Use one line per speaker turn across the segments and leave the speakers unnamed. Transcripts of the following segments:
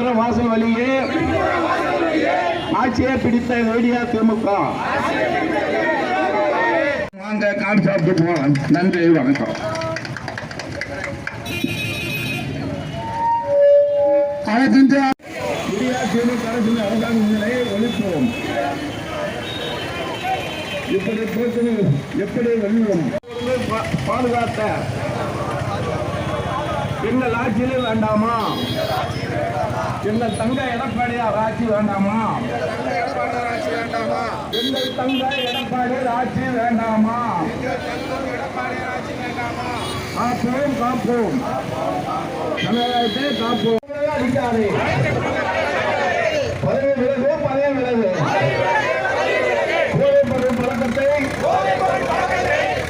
என்ற வாசல் வழியே ஆட்சியை பிடித்த ரேடியா திமுக. வாங்க கால் சாப்பிட்டு போகலாம் நன்றி வணக்கம். அழைக்கின்ற இந்தியா திமுக அரசின் அரசாங்கங்களை ஒழிப்போம். இப்படி பிரச்சனை எப்படி வெல்லும் பாதுகாத்த. எங்கள் ஆட்சியிலே வேண்டாமா? எங்கள் தங்க எடப்பாடியார் ஆட்சி வேண்டாமா? எங்கள் தங்க எடப்பாடியார் ஆட்சி வேண்டாமா? காப்போம் காப்போம். தமிழகத்தை காப்போம். அடிக்காதே பதவி விலகு பதவி விலகு. போதைப்பொருள் பழக்கத்தை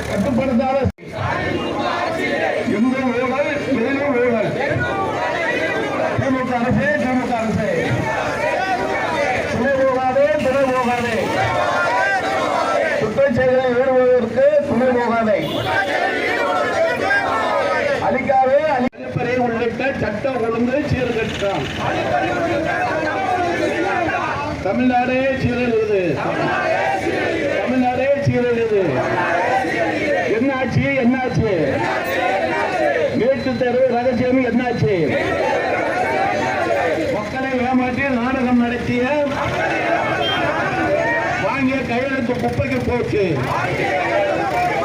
கட்டுப்படுத்தாத எங்கள் ஊழல் எதிலும் ஊழல் திமுக அரசே திமுக அரசே துணை போகாதே துணை போகாதே குற்றச் செயலை ஈடுபடுவதற்கு துணை போகாதே அளிக்காவே அளிப்பறை உள்ளிட்ட சட்டம் ஒழுங்கு சீர்கட்டாம் தமிழ்நாடே சீரழிது தமிழ்நாடே சீரழிது என்னாச்சு என்னாச்சு? நேற்று தெரு ரகசியம் என்னாச்சு? மக்களை ஏமாற்றி நாடகம் நடத்திய acompanhe o coach aí. Aí.